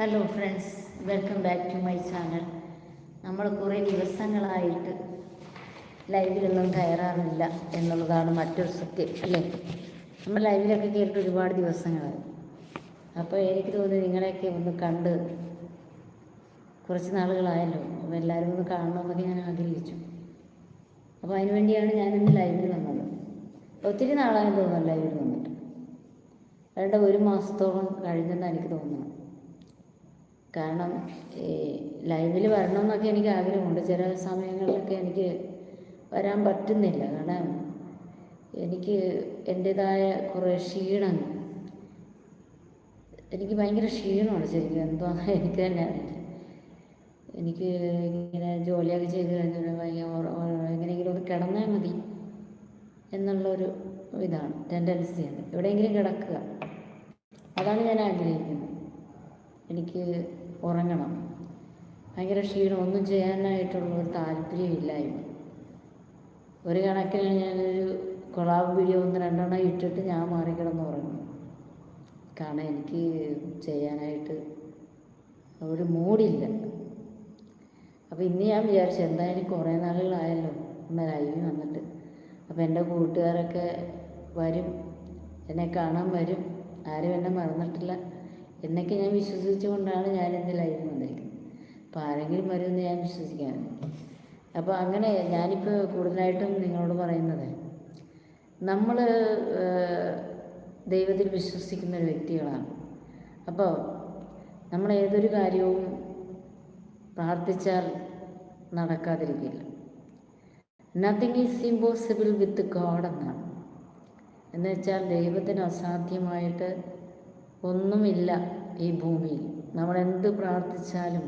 Hello friends welcome back to my channel നമ്മൾ കുറേ ദിവസങ്ങളായിട്ട് ലൈവിലൊന്നും കയറാറില്ല എന്നുള്ളതാണ് മറ്റൊരു സത്യം അല്ലേ? നമ്മൾ ലൈവിലൊക്കെ കയറിയിട്ട് ഒരുപാട് ദിവസങ്ങളായി. അപ്പോൾ എനിക്ക് തോന്നി നിങ്ങളെയൊക്കെ ഒന്ന് കണ്ട് കുറച്ച് നാളുകളായല്ലോ. അപ്പോൾ എല്ലാവരും ഒന്ന് കാണണമെന്നൊക്കെ ഞാൻ ആഗ്രഹിച്ചു. അപ്പോൾ അതിനുവേണ്ടിയാണ് ഞാനിന്ന് ലൈവിൽ വന്നത്. ഒത്തിരി നാളായെന്ന് തോന്നുന്നു ലൈവിൽ വന്നിട്ട്. വേണ്ട ഒരു മാസത്തോളം കഴിഞ്ഞെന്ന് എനിക്ക് തോന്നുന്നത്. കാരണം ഈ ലൈവിൽ വരണമെന്നൊക്കെ എനിക്ക് ആഗ്രഹമുണ്ട്. ചില സമയങ്ങളിലൊക്കെ എനിക്ക് വരാൻ പറ്റുന്നില്ല. കാരണം എനിക്ക് എന്റേതായ കുറേ ക്ഷീണം എനിക്ക് ഭയങ്കര ക്ഷീണമാണ് ശരിക്കും. എന്തോ എനിക്ക് തന്നെ അറിയില്ല. എനിക്ക് ഇങ്ങനെ ജോലിയൊക്കെ ചെയ്ത് കഴിഞ്ഞാൽ ഭയങ്കര എങ്ങനെയെങ്കിലും ഒന്ന് കിടന്നാൽ മതി എന്നുള്ളൊരു ഇതാണ്. ടെൻഡൻസിയാണ് എവിടെയെങ്കിലും കിടക്കുക. അതാണ് ഞാൻ ആഗ്രഹിക്കുന്നത്. എനിക്ക് ഉറങ്ങണം. ഭയങ്കര ക്ഷീണം. ഒന്നും ചെയ്യാനായിട്ടുള്ള ഒരു താല്പര്യമില്ലായ്മ. ഒരു കണക്കിന് ഞാനൊരു കൊളാബ് വീഡിയോ ഒന്ന് രണ്ടെണ്ണം ഇട്ടിട്ട് ഞാൻ മാറിക്കിടന്ന് ഉറങ്ങും. കാരണം എനിക്ക് ചെയ്യാനായിട്ട് ഒരു മൂടില്ല അപ്പോൾ ഇന്ന് ഞാൻ വിചാരിച്ചു എന്തായാലും കുറേ നാളുകളായല്ലോ. ഒന്ന് ലൈവിൽ വന്നിട്ട്. അപ്പോൾ എന്റെ കൂട്ടുകാരൊക്കെ വരും. എന്നെ കാണാൻ വരും. ആരും എന്നെ മറന്നിട്ടില്ല. എന്നൊക്കെ ഞാൻ വിശ്വസിച്ചുകൊണ്ടാണ് എന്റെ ലൈവിൽ വന്നിരിക്കുന്നത്. അപ്പോൾ ആരെങ്കിലും വരുമെന്ന് ഞാൻ വിശ്വസിക്കാൻ അപ്പോൾ അങ്ങനെ ഞാനിപ്പോൾ കൂടുതലായിട്ടും നിങ്ങളോട് പറയുന്നത് നമ്മൾ ദൈവത്തിൽ വിശ്വസിക്കുന്ന ഒരു വ്യക്തികളാണ്. അപ്പോൾ നമ്മൾ ഏതൊരു കാര്യവും പ്രാർത്ഥിച്ചാൽ നടക്കാതിരിക്കില്ല. Nothing is impossible with God എന്നാണ്. എന്നുവെച്ചാൽ ദൈവത്തിന് അസാധ്യമായിട്ട് ഒന്നുമില്ല ഈ ഭൂമിയിൽ. നമ്മൾ എന്ത് പ്രാർത്ഥിച്ചാലും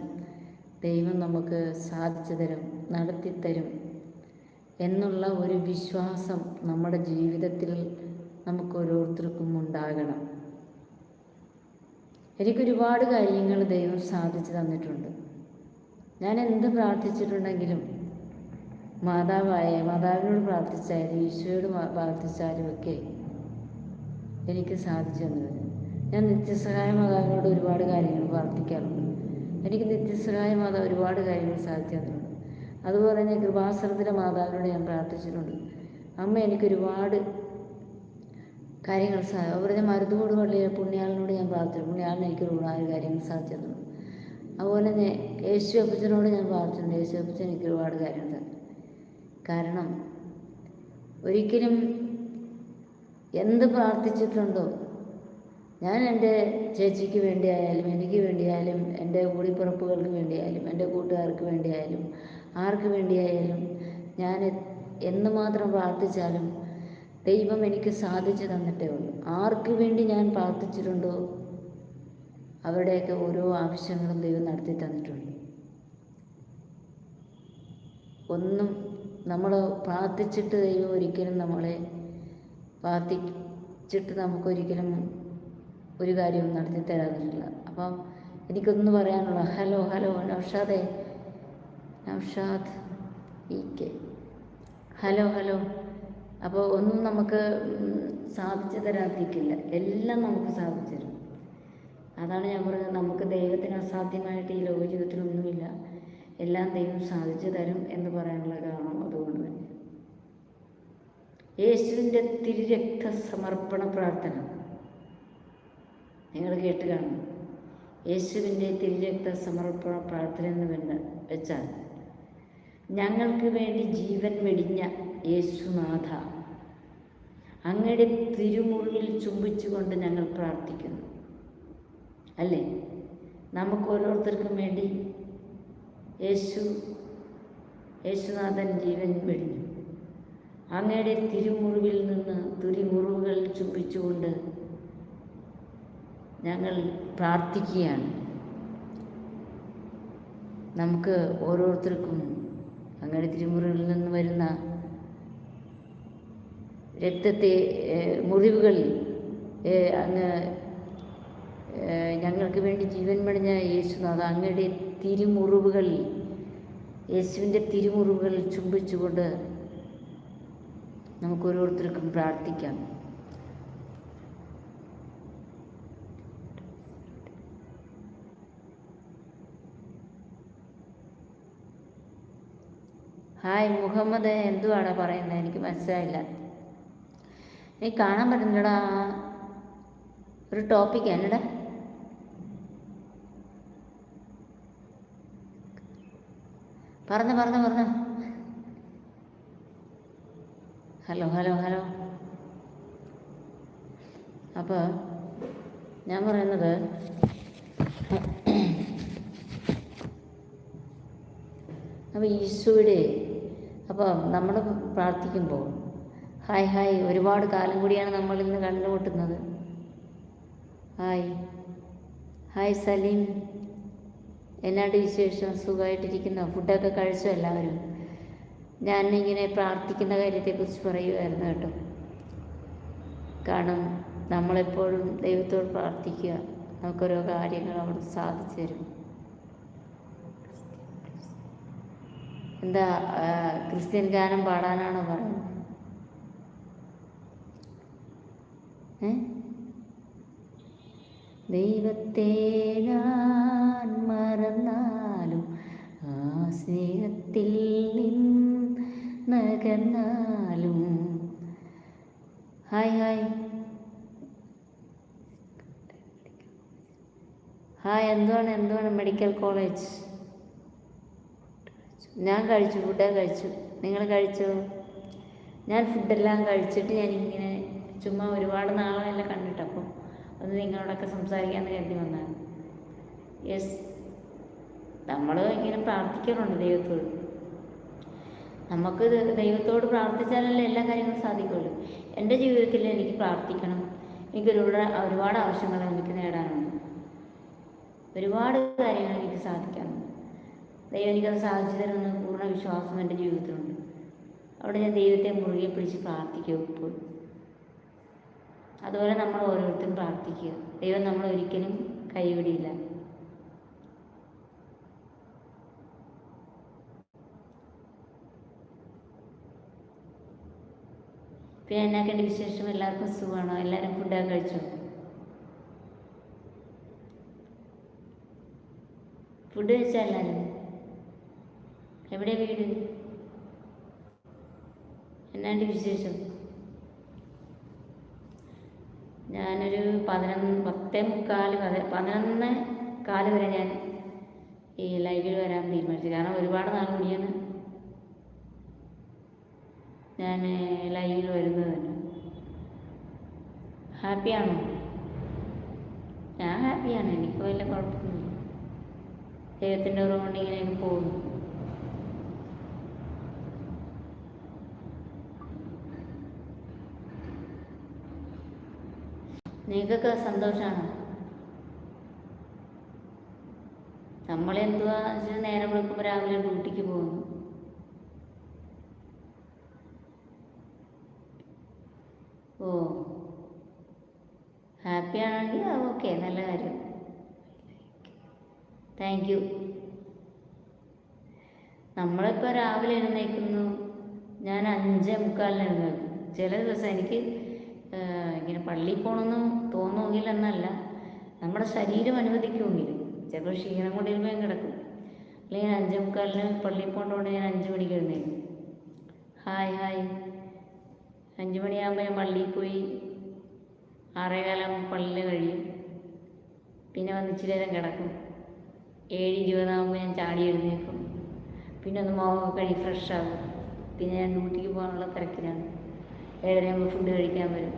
ദൈവം നമുക്ക് സാധിച്ചു തരും നടത്തിത്തരും എന്നുള്ള ഒരു വിശ്വാസം നമ്മുടെ ജീവിതത്തിൽ നമുക്ക് ഓരോരുത്തർക്കും ഉണ്ടാകണം എനിക്കൊരുപാട് കാര്യങ്ങൾ ദൈവം സാധിച്ചു തന്നിട്ടുണ്ട്. ഞാൻ എന്ത് പ്രാർത്ഥിച്ചിട്ടുണ്ടെങ്കിലും മാതാവായ മാതാവിനോട് പ്രാർത്ഥിച്ചാലും ഈശോയോട് പ്രാർത്ഥിച്ചാലും ഒക്കെ എനിക്ക് സാധിച്ചു തന്നത് ഞാൻ നിത്യസഹായ മാതാവിനോട് ഒരുപാട് കാര്യങ്ങൾ പ്രാർത്ഥിക്കാറുണ്ട്. എനിക്ക് നിത്യസഹായ മാതാവ് ഒരുപാട് കാര്യങ്ങൾ തന്നിട്ടുണ്ട് അതുപോലെ തന്നെ കൃപാസനത്തിലെ മാതാവിനോട് ഞാൻ പ്രാർത്ഥിച്ചിട്ടുണ്ട്. അമ്മ എനിക്ക് ഒരുപാട് കാര്യങ്ങൾ അതുപോലെ തന്നെ മരുതുകൂട് പള്ളിയിലെ പുണ്യാളിനോട് ഞാൻ പ്രാർത്ഥിച്ചു. പുണ്യാളിന് എനിക്ക് ഒരുപാട് കാര്യങ്ങൾ സാധിച്ചു തന്നു അതുപോലെ തന്നെ യേശു അപ്പച്ചനോട് ഞാൻ പ്രാർത്ഥിച്ചിട്ടുണ്ട്. യേശു അപ്പച്ചൻ എനിക്ക് ഒരുപാട് കാര്യങ്ങൾ കാരണം ഒരിക്കലും എന്ത് പ്രാർത്ഥിച്ചിട്ടുണ്ടോ ഞാൻ എന്റെ ചേച്ചിക്ക് വേണ്ടിയായാലും എനിക്ക് വേണ്ടിയായാലും എന്റെ കൂടിപ്പുറപ്പുകൾക്ക് വേണ്ടിയായാലും എന്റെ കൂട്ടുകാർക്ക് വേണ്ടിയായാലും ആർക്ക് വേണ്ടിയായാലും ഞാൻ എന്ന് മാത്രം പ്രാർത്ഥിച്ചാലും ദൈവം എനിക്ക് സാധിച്ചു തന്നിട്ടേ ഉള്ളൂ. ആർക്ക് വേണ്ടി ഞാൻ പ്രാർത്ഥിച്ചിട്ടുണ്ടോ? അവരുടെയൊക്കെ ഓരോ ആവശ്യങ്ങളും ദൈവം നടത്തി തന്നിട്ടുണ്ട്. ഒന്നും നമ്മൾ പ്രാർത്ഥിച്ചിട്ട് ദൈവം ഒരിക്കലും നമ്മളെ പ്രാർത്ഥിച്ചിട്ട് നമുക്കൊരിക്കലും ഒരു കാര്യവും നടത്തി തരാതില്ല അപ്പം എനിക്കൊന്ന് പറയാനുള്ള hello hello നൗഷാദേ. Noushad E K. Hello hello. അപ്പോൾ ഒന്നും നമുക്ക് സാധിച്ചു തരാതിരിക്കില്ല. എല്ലാം നമുക്ക് സാധിച്ചു തരും. അതാണ് ഞാൻ പറയുന്നത് നമുക്ക് ദൈവത്തിന് അസാധ്യമായിട്ട് ഈ ലോക ജീവിതത്തിലൊന്നുമില്ല എല്ലാം ദൈവം സാധിച്ചു തരും എന്ന് പറയാനുള്ള കാരണം അതുകൊണ്ട് തന്നെ. യേശുവിന്റെ തിരുരക്ത സമർപ്പണ പ്രാർത്ഥന. നിങ്ങൾ കേട്ട് കാണും യേശുവിന്റെ തിരുരക്ത സമർപ്പണ പ്രാർത്ഥന എന്ന് വേണ്ട വെച്ചാൽ ഞങ്ങൾക്ക് വേണ്ടി ജീവൻ വെടിഞ്ഞ യേശുനാഥ അങ്ങയുടെ തിരുമുറിയിൽ ചുംബിച്ചുകൊണ്ട് ഞങ്ങൾ പ്രാർത്ഥിക്കുന്നു. അല്ലേ? നമുക്ക് ഓരോരുത്തർക്കും വേണ്ടി യേശു യേശുനാഥൻ ജീവൻ വെടിഞ്ഞു. അങ്ങയുടെ തിരുമുറിവിൽ നിന്ന് തുരിമുറിവുകൾ ചുംബിച്ചുകൊണ്ട് ഞങ്ങൾ പ്രാർത്ഥിക്കുകയാണ്. നമുക്ക് ഓരോരുത്തർക്കും അങ്ങയുടെ തിരുമുറികളിൽ നിന്ന് വരുന്ന രക്തത്തെ മുറിവുകളിൽ അങ്ങ് ഞങ്ങൾക്ക് വേണ്ടി ജീവൻ മടിഞ്ഞ യേശുനാഥ അങ്ങയുടെ തിരുമുറിവുകളിൽ യേശുവിന്റെ തിരുമുറിവുകളിൽ ചുംബിച്ചുകൊണ്ട് നമുക്ക് ഓരോരുത്തർക്കും പ്രാർത്ഥിക്കാം. ഹായ് മുഹമ്മദ് എന്തുവാണ് പറയുന്നത് എനിക്ക് മനസ്സിലായില്ല. നീ കാണാൻ പറ്റുന്നില്ലടാ. ഒരു ടോപ്പിക് എന്നടാ? പറഞ്ഞു പറഞ്ഞു പറഞ്ഞു. Hello hello hello. അപ്പോൾ ഞാൻ പറയുന്നത് അപ്പോൾ ഈശോയുടെ അപ്പോൾ നമ്മൾ പ്രാർത്ഥിക്കുമ്പോൾ ഹായ് ഹായ് ഒരുപാട് കാലം കൂടിയാണ് നമ്മൾ ഇന്ന് കണ്ടുമുട്ടുന്നത്. ഹായ്. ഹായ് സലീം. എന്നാണ്ട് വിശേഷം? സുഖമായിട്ടിരിക്കുന്ന? ഫുഡൊക്കെ കഴിച്ചു എല്ലാവരും? ഞാൻ ഇങ്ങനെ പ്രാർത്ഥിക്കുന്ന കാര്യത്തെക്കുറിച്ച് പറയുമായിരുന്നു കേട്ടോ. കാരണം നമ്മളെപ്പോഴും ദൈവത്തോട് പ്രാർത്ഥിക്കുക. നമുക്കോരോ കാര്യങ്ങൾ അവിടെ സാധിച്ചു തരും. എന്താ ക്രിസ്ത്യൻ ഗാനം പാടാനാണോ പറയുന്നത്? ദൈവത്തെ മറന്നാലും ആ സ്നേഹത്തിൽ നിന്നകന്നാലും ഹായ് ഹായ്. ഹായ് എന്തുവാണ് എന്തുവാണ് മെഡിക്കൽ കോളേജ്? ഞാൻ കഴിച്ചു ഫുഡൊക്കെ കഴിച്ചു. നിങ്ങൾ കഴിച്ചോ? ഞാൻ ഫുഡെല്ലാം കഴിച്ചിട്ട് ഞാൻ ഇങ്ങനെ ചുമ്മാ ഒരുപാട് നാളെല്ലാം കണ്ടിട്ട് അപ്പം ഒന്ന് നിങ്ങളോടൊക്കെ സംസാരിക്കാമെന്ന് കരുതി വന്നതാണ്. യെസ് നമ്മൾ ഇങ്ങനെ പ്രാർത്ഥിക്കാറുണ്ട് ദൈവത്തോട്. നമുക്ക് ദൈവത്തോട് പ്രാർത്ഥിച്ചാലല്ലേ എല്ലാ കാര്യങ്ങളും സാധിക്കുള്ളൂ. എന്റെ ജീവിതത്തിൽ എനിക്ക് പ്രാർത്ഥിക്കണം. എനിക്ക് ഒരുപാട് ഒരുപാട് ആവശ്യങ്ങൾ എനിക്ക് നേടാനുണ്ട്. ഒരുപാട് കാര്യങ്ങൾ എനിക്ക് സാധിക്കാനുണ്ട്. ദൈവം എനിക്കത് സാധിച്ചു തരുമെന്ന് പൂർണ വിശ്വാസം എന്റെ ജീവിതത്തിലുണ്ട്. അവിടെ ഞാൻ ദൈവത്തെ മുറുകെ പിടിച്ച് പ്രാർത്ഥിക്കും എപ്പോഴും അതുപോലെ നമ്മൾ ഓരോരുത്തരും പ്രാർത്ഥിക്കുക. ദൈവം നമ്മൾ ഒരിക്കലും കൈവിടിയില്ല പിന്നെ എന്നാക്കേണ്ട വിശേഷം? എല്ലാവർക്കും സുഖമാണോ? എല്ലാവരും ഫുഡൊക്കെ കഴിച്ചോ? ഫുഡ് കഴിച്ചാൽ എല്ലാവരും? എവിടെ വീട്? എന്നാണ്ട് വിശേഷം? ഞാനൊരു പതിനൊന്ന് പത്തേ മുക്കാൽ പതി- പതിനൊന്ന് കാൽ വരെ ഞാൻ ഈ ലൈവിൽ വരാൻ തീരുമാനിച്ചു. കാരണം ഒരുപാട് നാൾ കൂടിയാണ് ഞാൻ ലൈവിൽ വരുന്നത് തന്നെ. ഹാപ്പിയാണോ? ഞാൻ ഹാപ്പിയാണ്. എനിക്ക് വലിയ കുഴപ്പമൊന്നുമില്ല. ദൈവത്തിന്റെ ഉറവുകൊണ്ട് ഇങ്ങനെ പോകുന്നു. നിങ്ങൾക്കൊക്കെ സന്തോഷമാണോ നമ്മളെന്തുവാ വെച്ചാൽ നേരം വിളിക്കുമ്പോൾ രാവിലെ ഡ്യൂട്ടിക്ക് പോകുന്നു. ഓ ഹാപ്പി ആണെങ്കിൽ ഓക്കെ നല്ല കാര്യം. Thank you. നമ്മളിപ്പോൾ രാവിലെ എഴുന്നേൽക്കുന്നു ഞാൻ അഞ്ചേ മുക്കാലിന് എഴുന്നേൽക്കും. ചില ദിവസം എനിക്ക് ഇങ്ങനെ പള്ളിയിൽ പോകണമെന്ന് തോന്നുമെങ്കിൽ എന്നല്ല. നമ്മുടെ ശരീരം അനുവദിക്കുമെങ്കിൽ. ചിലപ്പോൾ ക്ഷീണം കൊണ്ടിരുമ്പോൾ ഞാൻ കിടക്കും. അല്ലെങ്കിൽ അഞ്ചേ മുക്കാലിന് പള്ളിയിൽ പോകേണ്ടതുകൊണ്ട് ഞാൻ അഞ്ച് മണിക്ക് എഴുന്നേൽക്കും. Hi hi. അഞ്ച് മണിയാകുമ്പോൾ ഞാൻ പള്ളിയിൽ പോയി ആറേകാലം പള്ളിയിൽ കഴിയും. പിന്നെ വന്ന് ഇച്ചിരി നേരം കിടക്കും. ഏഴ് ഇരുപതാകുമ്പോൾ ഞാൻ ചാടി എഴുന്നേൽക്കും. പിന്നെ ഒന്ന് മുഖമൊക്കെ കഴി ഫ്രഷ് ആകും. പിന്നെ ഞാൻ ഡ്യൂട്ടിക്ക് പോകാനുള്ള തിരക്കിലാണ്. ഏഴരയാകുമ്പോൾ ഫുഡ് കഴിക്കാൻ വരും.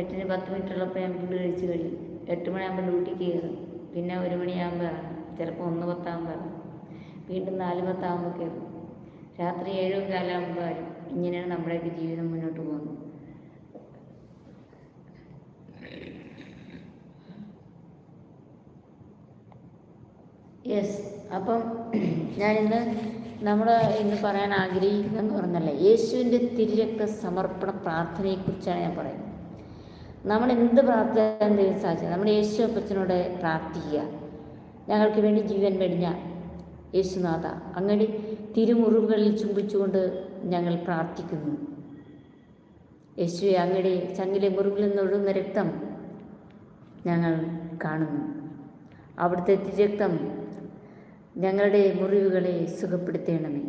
എട്ടിന് പത്ത് മിനിറ്റ് ഉള്ളപ്പോൾ ഞാൻ ഫുഡ് കഴിച്ച് കഴിയും. എട്ട് മണിയാകുമ്പോൾ ഡ്യൂട്ടിക്ക് കയറും പിന്നെ ഒരു മണിയാകുമ്പോൾ ഇറങ്ങും. ചിലപ്പോൾ ഒന്ന് പത്താകുമ്പോൾ ഇറങ്ങും. വീണ്ടും നാല് പത്താകുമ്പോൾ കയറും രാത്രി ഏഴും കാലാകുമ്പോൾ വരും. ഇങ്ങനെയാണ് നമ്മുടെയൊക്കെ ജീവിതം മുന്നോട്ട് പോകുന്നത്. യെസ് അപ്പം ഞാനിന്ന് നമ്മൾ ഇന്ന് പറയാൻ ആഗ്രഹിക്കുന്നതെന്ന് പറഞ്ഞല്ലേ യേശുവിന്റെ തിരുരക്ത സമർപ്പണ പ്രാർത്ഥനയെക്കുറിച്ചാണ് ഞാൻ പറയുന്നത്. നമ്മൾ എന്ത് പ്രാർത്ഥന സാധിച്ചത് നമ്മൾ യേശു അപ്പച്ചനോട് പ്രാർത്ഥിക്കുക. ഞങ്ങൾക്ക് വേണ്ടി ജീവൻ വെടിഞ്ഞ യേശുനാഥ അങ്ങനെ തിരുമുറിവുകളിൽ ചുംബിച്ചുകൊണ്ട് ഞങ്ങൾ പ്രാർത്ഥിക്കുന്നു. യേശുവെ അങ്ങയുടെ ചങ്ങിലെ മുറിവിൽ നിന്നൊഴുകുന്ന രക്തം ഞങ്ങൾ കാണുന്നു. അവിടുത്തെ തിരക്തം ഞങ്ങളുടെ മുറിവുകളെ സുഖപ്പെടുത്തേണമേ.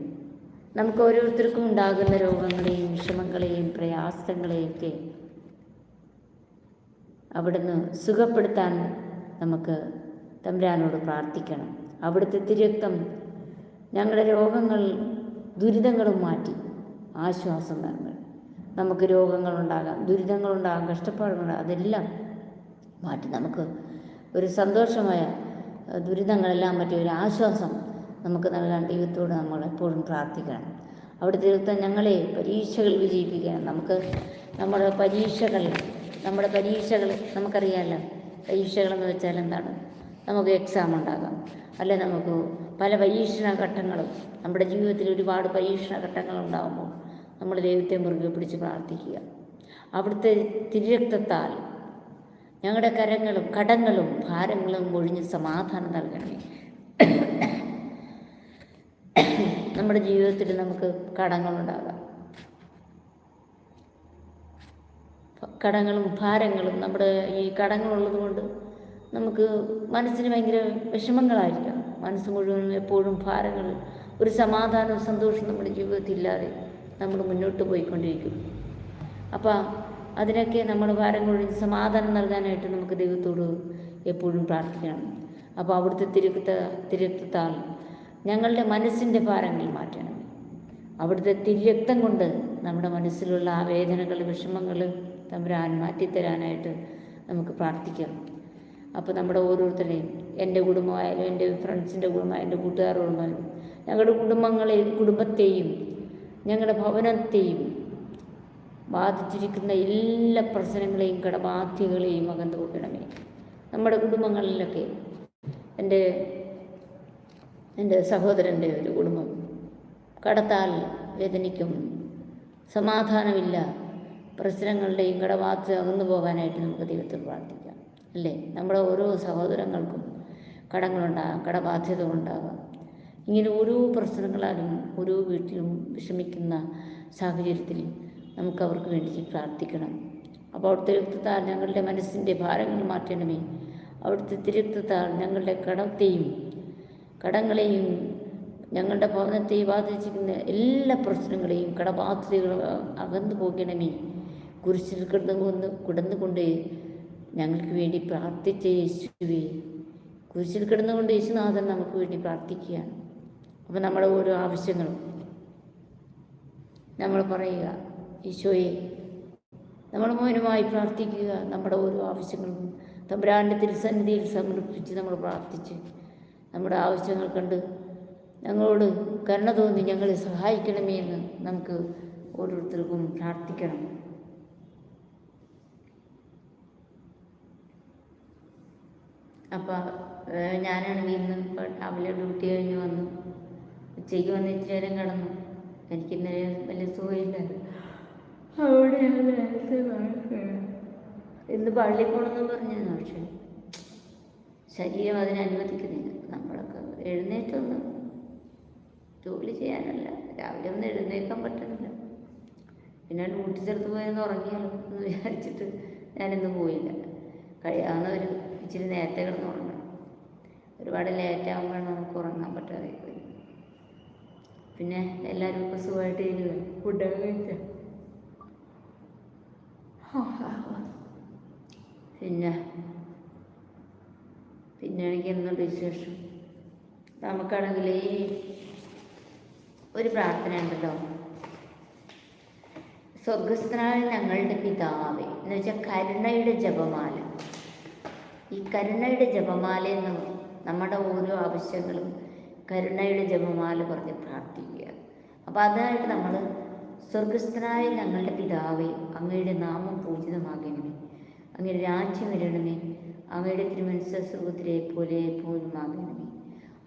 നമുക്ക് ഓരോരുത്തർക്കും ഉണ്ടാകുന്ന രോഗങ്ങളെയും വിഷമങ്ങളെയും പ്രയാസങ്ങളെയൊക്കെ അവിടുന്ന് സുഖപ്പെടുത്താൻ നമുക്ക് തമ്പുരാനോട് പ്രാർത്ഥിക്കണം. അവിടുത്തെ തിരക്തം ഞങ്ങളുടെ രോഗങ്ങൾ ദുരിതങ്ങളും മാറ്റി. ആശ്വാസം നൽകണം. നമുക്ക് രോഗങ്ങളുണ്ടാകാം ദുരിതങ്ങളുണ്ടാകാം കഷ്ടപ്പാടുകളുണ്ടാകാം അതെല്ലാം മാറ്റി. നമുക്ക് ഒരു സന്തോഷമായ ദുരിതങ്ങളെല്ലാം പറ്റിയ ഒരു ആശ്വാസം നമുക്ക് നൽകാൻ ദൈവത്തോട് നമ്മൾ എപ്പോഴും പ്രാർത്ഥിക്കണം. അവിടുത്തെ ദൈവത്തെ ഞങ്ങളെ പരീക്ഷകൾ വിജയിപ്പിക്കണം. നമുക്ക് നമ്മുടെ പരീക്ഷകൾ നമ്മുടെ പരീക്ഷകൾ നമുക്കറിയാമല്ലോ പരീക്ഷകളെന്ന് വെച്ചാൽ എന്താണ്? നമുക്ക് എക്സാം ഉണ്ടാകാം. അല്ലെ നമുക്ക് പല പരീക്ഷണ ഘട്ടങ്ങളും നമ്മുടെ ജീവിതത്തിൽ ഒരുപാട് പരീക്ഷണ ഘട്ടങ്ങൾ ഉണ്ടാകുമ്പോൾ നമ്മൾ ദൈവത്തെ മുറുകെ പിടിച്ച് പ്രാർത്ഥിക്കുക. അവിടുത്തെ തിരുരക്തത്താൽ ഞങ്ങളുടെ കരങ്ങളും കടങ്ങളും ഭാരങ്ങളും ഒഴിഞ്ഞ് സമാധാനം നൽകണമേ. നമ്മുടെ ജീവിതത്തിൽ നമുക്ക് കടങ്ങളുണ്ടാകാം കടങ്ങളും ഭാരങ്ങളും നമ്മുടെ ഈ കടങ്ങളുള്ളത് കൊണ്ട് നമുക്ക് മനസ്സിന് ഭയങ്കര വിഷമങ്ങളായിരിക്കാം. മനസ്സ് മുഴുവൻ എപ്പോഴും ഭാരങ്ങൾ ഒരു സമാധാനവും സന്തോഷവും നമ്മുടെ ജീവിതത്തിൽ ഇല്ലാതെ നമ്മൾ മുന്നോട്ട് പോയിക്കൊണ്ടിരിക്കും. അപ്പോൾ അതിനൊക്കെ നമ്മൾ ഭാരം കൊഴിഞ്ഞ് സമാധാനം നൽകാനായിട്ട് നമുക്ക് ദൈവത്തോട് എപ്പോഴും പ്രാർത്ഥിക്കണം. അപ്പോൾ അവിടുത്തെ തിരുത്ത തിരുത്താൽ ഞങ്ങളുടെ മനസ്സിന്റെ ഭാരങ്ങൾ മാറ്റണം. അവിടുത്തെ തിരുരക്തം കൊണ്ട് നമ്മുടെ മനസ്സിലുള്ള ആ വേദനകൾ വിഷമങ്ങൾ തമ്പുരാൻ മാറ്റിത്തരാനായിട്ട് നമുക്ക് പ്രാർത്ഥിക്കാം. അപ്പോൾ നമ്മുടെ ഓരോരുത്തരെയും എന്റെ കുടുംബമായാലും എന്റെ ഫ്രണ്ട്സിന്റെ കുടുംബമായാലും എന്റെ കൂട്ടുകാരുടെ കുടുംബമായാലും ഞങ്ങളുടെ കുടുംബങ്ങളെയും കുടുംബത്തെയും ഞങ്ങളുടെ ഭവനത്തെയും ബാധിച്ചിരിക്കുന്ന എല്ലാ പ്രശ്നങ്ങളെയും കടബാധ്യതകളെയും അകന്നു കൂട്ടണമേ. നമ്മുടെ കുടുംബങ്ങളിലൊക്കെ എന്റെ എന്റെ സഹോദരന്റെ ഒരു കുടുംബം കടത്താൽ വേദനിക്കും. സമാധാനമില്ല. പ്രശ്നങ്ങളുടെയും കടബാധ്യത അകന്നു പോകാനായിട്ട് നമുക്ക് ദൈവത്തിൽ പ്രാർത്ഥിക്കാം. അല്ലേ? നമ്മുടെ ഓരോ സഹോദരങ്ങൾക്കും കടങ്ങളുണ്ടാകാം കടബാധ്യത ഉണ്ടാകാം. ഇങ്ങനെ ഓരോ പ്രശ്നങ്ങളാലും ഓരോ വീട്ടിലും വിഷമിക്കുന്ന സാഹചര്യത്തിൽ നമുക്ക് അവർക്ക് വേണ്ടി പ്രാർത്ഥിക്കണം. അപ്പോൾ അവിടുത്തെ രക്തത്താൽ ഞങ്ങളുടെ മനസ്സിന്റെ ഭാരങ്ങൾ മാറ്റണമേ. അവിടുത്തെ തിരക്തത്താൽ ഞങ്ങളുടെ കടത്തെയും കടങ്ങളെയും ഞങ്ങളുടെ ഭവനത്തെ ബാധിച്ചിരിക്കുന്ന എല്ലാ പ്രശ്നങ്ങളെയും കടബാധ്യതകൾ അകന്നു പോകണമേ. കുരിശിൽ കിടന്നുകൊണ്ട് കിടന്നുകൊണ്ട് ഞങ്ങൾക്ക് വേണ്ടി പ്രാർത്ഥിച്ച യേശുവേ. കുരിശിൽ കിടന്നുകൊണ്ട് യേശുനാഥൻ നമുക്ക് വേണ്ടി പ്രാർത്ഥിക്കുകയാണ്. അപ്പോൾ നമ്മുടെ ഓരോ ആവശ്യങ്ങളും നമ്മൾ പറയുക. ഈശോയെ നമ്മൾ മൗനമായി പ്രാർത്ഥിക്കുക. നമ്മുടെ ഓരോ ആവശ്യങ്ങളും തമ്പുരാന്റെ തിരുസന്നിധിയിൽ സമർപ്പിച്ച് നമ്മൾ പ്രാർത്ഥിച്ച് നമ്മുടെ ആവശ്യങ്ങൾ കണ്ട് ഞങ്ങളോട് കരുണ തോന്നി ഞങ്ങളെ സഹായിക്കണമേ എന്ന് നമുക്ക് ഓരോരുത്തർക്കും പ്രാർത്ഥിക്കണം. അപ്പോൾ ഞാനാണെങ്കിൽ ഇന്ന് രാവിലെ ഡ്യൂട്ടി കഴിഞ്ഞ് വന്നു. ഉച്ചയ്ക്ക് വന്ന് ഇച്ചിരി നേരം കിടന്നു. എനിക്ക് ഇന്നലെ വലിയ സുഖമില്ല അവിടെ ഞാൻ നേരത്തെ കിടക്കുകയാണ്. ഇന്ന് പള്ളി പോകണമെന്ന് പറഞ്ഞിരുന്നു പക്ഷേ. ശരീരം അതിനെ അനുവദിക്കുന്നില്ല. നമ്മളൊക്കെ എഴുന്നേറ്റൊന്നും ജോലി ചെയ്യാനല്ല. രാവിലെ ഒന്നും എഴുന്നേക്കാൻ പറ്റുന്നില്ല. പിന്നെ ഡ്യൂട്ടി സ്ഥലത്ത് പോയെന്ന് ഉറങ്ങിയാലോ എന്ന് വിചാരിച്ചിട്ട് ഞാനിന്ന് പോയില്ല. കഴിയാവുന്ന ഒരു ഇച്ചിരി നേരത്തെ കിടന്ന് ഉറങ്ങണം. ഒരുപാട് ലേറ്റ് ആകുമ്പോഴാണ് നമുക്ക് ഉറങ്ങാൻ പറ്റാതെ പോയി. പിന്നെ എല്ലാവരും ഇപ്പോൾ സുഖമായിട്ട് ഇരിക്കുക ഫുഡൊക്കെ കഴിച്ച? പിന്നെ പിന്നെ എനിക്ക് എന്തുണ്ട് വിശേഷം? നമുക്കാണെങ്കിൽ ഈ ഒരു പ്രാർത്ഥന ഉണ്ടല്ലോ. സ്വർഗസ്ഥനായ ഞങ്ങളുടെ പിതാവേ എന്ന് വെച്ചാൽ കരുണയുടെ ജപമാല. ഈ കരുണയുടെ ജപമാല എന്ന് നമ്മുടെ ഓരോ ആവശ്യങ്ങളും കരുണയുടെ ജപമാല പറഞ്ഞ് പ്രാർത്ഥിക്കുക അപ്പോൾ അതായിട്ട് നമ്മൾ സ്വർഗസ്ഥനായ ഞങ്ങളുടെ പിതാവേ അങ്ങയുടെ നാമം പൂജിതമാകണമേ. അങ്ങയുടെ രാജ്യം വരണമേ. അങ്ങയുടെ തിരുമനസ് പോലെ ആകണമേ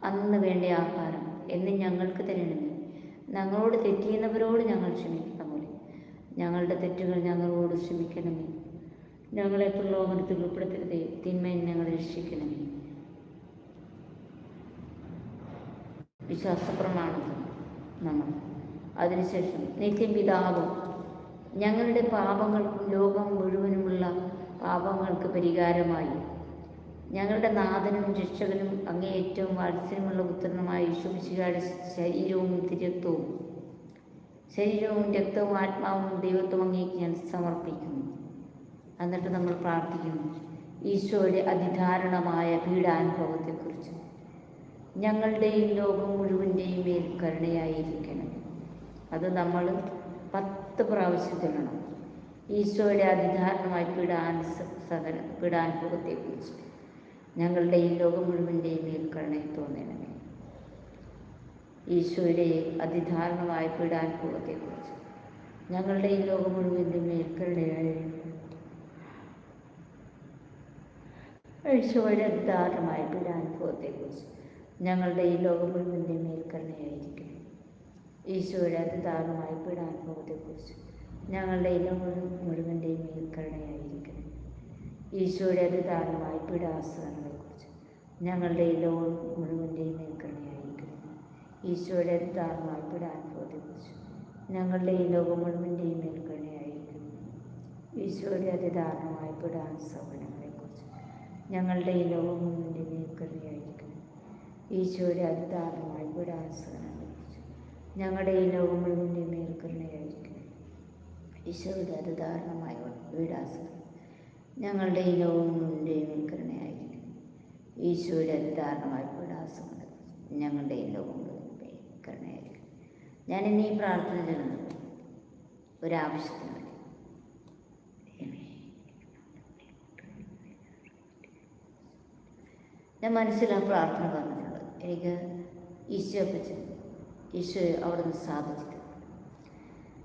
അന്ന് വേണ്ട ആഹാരം എന്ന് ഞങ്ങൾക്ക് തരണമേ. ഞങ്ങളോട് തെറ്റിയുന്നവരോട് ഞങ്ങൾ ക്ഷമിക്കുന്ന പോലെ. ഞങ്ങളുടെ തെറ്റുകൾ ഞങ്ങളോട് ക്ഷമിക്കണമേ. ഞങ്ങളെ പ്രലോഭനത്തിൽ ഉൾപ്പെടുത്തരുതേ. തിന്മയിൽ ഞങ്ങളെ രക്ഷിക്കണമേ. വിശ്വാസപ്രമാണത്തിൽ നമ്മൾ അതിനുശേഷം നിത്യം പിതാവും ഞങ്ങളുടെ പാപങ്ങൾക്കും ലോകം മുഴുവനുമുള്ള പാപങ്ങൾക്ക് പരിഹാരമായി. ഞങ്ങളുടെ നാഥനും രക്ഷകനും അങ്ങേ ഏറ്റവും വാത്സല്യമുള്ള പുത്രനുമായ യേശുമിശിഹായുടെ ശരീരവും തിരത്വവും ശരീരവും രക്തവും ആത്മാവും ദൈവത്വം അങ്ങേക്ക് ഞാൻ സമർപ്പിക്കുന്നു. എന്നിട്ട് നമ്മൾ പ്രാർത്ഥിക്കുന്നു. ഈശോയുടെ അതിധാരണമായ പീഡാനുഭവത്തെക്കുറിച്ച് ഞങ്ങളുടെയും ലോകം മുഴുവന്റെയും മേൽ കരുണയായിരിക്കണം. അത് നമ്മൾ പത്ത് പ്രാവശ്യം ചൊല്ലണം ഈശോയുടെ അതിധാരണമായി പീഡാൻ സകല പീഡാനുഭവത്തെക്കുറിച്ച് ഈ ലോകം മുഴുവന്റെയും മേൽ കരുണയിൽ തോന്നണമേ. ഈശോയുടെ അതിധാരണമായ പീഡാനുഭവത്തെക്കുറിച്ച് ഞങ്ങളുടെ ഈ ലോകം മുഴുവന്റെ മേൽ കരുണയായി ഈശോയുടെ അതിദാരുണമായ പീഡാനുഭവത്തെക്കുറിച്ച് ഞങ്ങളുടെ ഈ ലോകം മുഴുവന്റെ മേൽക്കരണയായിരിക്കും ഈശോയുടെ അതിദാരുണമായ പീഡാനുഭവത്തെക്കുറിച്ച് ഞങ്ങളുടെ ഇനം മുഴുവന്റെയും മേൽ കരുണയായിരിക്കണം ഈശോയുടെ അതിദാരുണമായ പീഡാസനങ്ങളെക്കുറിച്ച് ഞങ്ങളുടെ ലോകം മുഴുവന്റെയും മേൽ കരുണയായിരിക്കണം ഈശോയുടെ അതിദാരുണമായ പീഡാനുഭവത്തെക്കുറിച്ച് ഞങ്ങളുടെ ഈ ലോകം മുഴുവന്റെയും മേൽ കരുണയായിരിക്കണം ഈശോയുടെ അതിദാരുണമായ പീഡാസവനങ്ങളെക്കുറിച്ച് ഞങ്ങളുടെ ഈ ലോകം മുഴുവന്റെ മേൽ കരുണയായിരിക്കണം ഈശോയുടെ അതിദാരുണമായ പീഡാസവനങ്ങളെക്കുറിച്ച് ഞങ്ങളുടെ ഈ ലോകം മുഴുവന്റെ മേൽ കരുണയായിരിക്കണം ഈശോയുടെ അതിദാരുണമായ പീഡാസനം ഞങ്ങളുടെ ഈ ലോകം മുഴുവന്റെ മേൽ കരുണയായിരിക്കണം ഈശോയുടെ അതിദാരുണമായ പീഡാസനങ്ങളെക്കുറിച്ച് ഞങ്ങളുടെ ഈ ലോകം മുഴുവൻ മേൽ ഇന്ന് ഈ പ്രാർത്ഥന ചെല്ലുന്നു ഒരാവശ്യത്തിന് വേണ്ടി ഞാൻ മനസ്സിലാ പ്രാർത്ഥന പറഞ്ഞിട്ടുള്ളത് എനിക്ക് ഈശോ പറ്റി ഈശോ അവിടുന്ന് സാധിച്ചു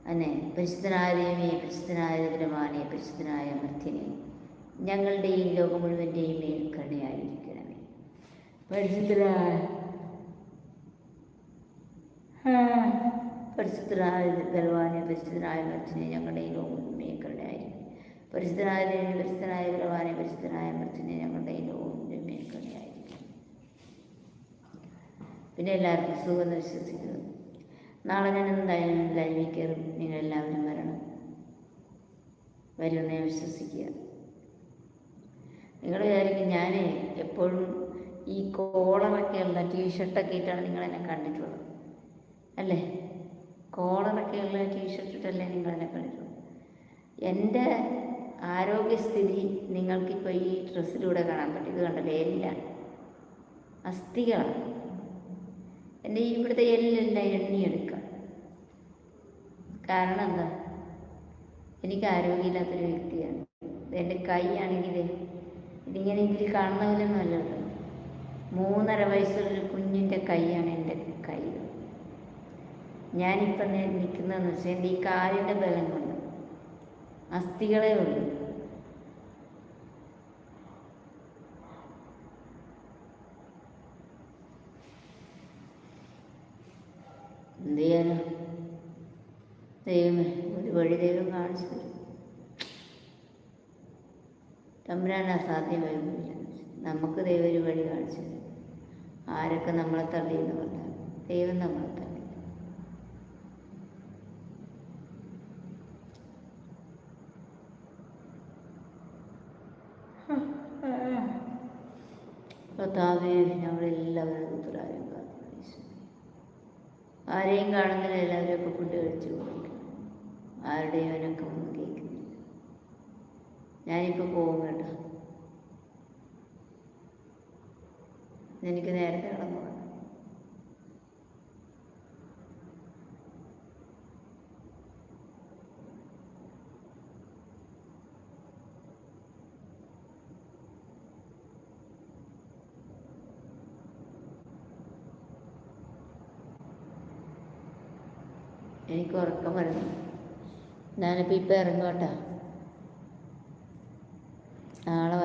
അന്നെ പരിശുദ്ധനായ ദൈവമേ പരിശുദ്ധനായ ബ്രഹ്മാനെ പരിശുദ്ധനായ മധ്യനെ ഞങ്ങളുടെയും ലോകം മുഴുവന്റെയും മേൽ കരുണയായിരിക്കണമേ. പരിശുദ്ധനായ പരിശുദ്ധനായ ബലവാനെ പരിശുദ്ധനായ മർച്ചനെ ഞങ്ങളുടെ ഈ ലോകം മേൽക്കരുണയായിരിക്കും പരിശുദ്ധനായ ദേവി പരിശുദ്ധനായ ബലവാനെ പരിശുദ്ധനായ മർച്ചനെ ഞങ്ങളുടെ ഈ ലോകം മേൽക്കരുണയായിരിക്കും പിന്നെ എല്ലാവർക്കും സുഖമെന്ന് വിശ്വസിക്കുന്നു. നാളെ ഞാൻ എന്തായാലും ലൈവിൽ കയറും. നിങ്ങളെല്ലാവരും വരണം. വരുമെന്ന് ഞാൻ വിശ്വസിക്കുക. നിങ്ങൾ വിചാരിക്കും ഞാൻ എപ്പോഴും ഈ കോളറൊക്കെ ഉള്ള ടീഷർട്ടൊക്കെ ഇട്ടാണ് നിങ്ങളെന്നെ കണ്ടിട്ടുള്ളത്. അല്ലേ? കോളറൊക്കെ ഉള്ള ടീഷർട്ട് ഇട്ടല്ലേ നിങ്ങളെന്നെ കണ്ടിട്ടുള്ളൂ എന്റെ ആരോഗ്യസ്ഥിതി നിങ്ങൾക്കിപ്പോൾ ഈ ഡ്രസ്സിലൂടെ കാണാൻ പറ്റും. ഇത് കണ്ടല്ലേ? എല്ലാം അസ്ഥികളാണ്. എന്റെ ഇവിടുത്തെ എല്ലെല്ലാം എണ്ണിയെടുക്കുക കാരണം എന്താ? എനിക്ക് ആരോഗ്യമില്ലാത്തൊരു വ്യക്തിയാണ്. എന്റെ കൈയാണെങ്കിൽ ഇതിങ്ങനെ ഇതിൽ കാണുന്ന പോലെ അല്ലല്ലോ മൂന്നര വയസ്സുള്ളൊരു കുഞ്ഞിന്റെ കൈയാണ് എന്റെ കൈ. ഞാനിപ്പം നിൽക്കുന്നതെന്ന് വെച്ചാൽ എന്റെ ഈ കാലിന്റെ ബലം കൊണ്ട് അസ്ഥികളേ ഉള്ളൂ. എന്ത് ചെയ്യാനോ? ദൈവമേ ഒരു വഴി ദൈവം കാണിച്ചു തരും. തമ്പുരാൻ അസാധ്യമായൊന്നുമില്ല നമുക്ക് ദൈവം ഒരു വഴി കാണിച്ചു തരും. ആരൊക്കെ നമ്മളെ തള്ളിയെന്ന് പറഞ്ഞാൽ ദൈവം നമ്മളെ തള്ളി. ഞങ്ങളെല്ലാവരും ഉത്തരായും ആരെയും കാണുന്നില്ല എല്ലാവരും ഒക്കെ ഫുഡ് കഴിച്ചു ആരുടെയും അവനൊക്കെ ഒന്നും കേൾക്കുന്നില്ല. ഞാനിപ്പോൾ പോകും കേട്ടോ. എനിക്ക് നേരത്തെ കിടന്നു എനിക്ക് ഉറക്കം വരുന്നു ഞാനിപ്പോൾ ഇപ്പം ഇറങ്ങോട്ടാ നാളെ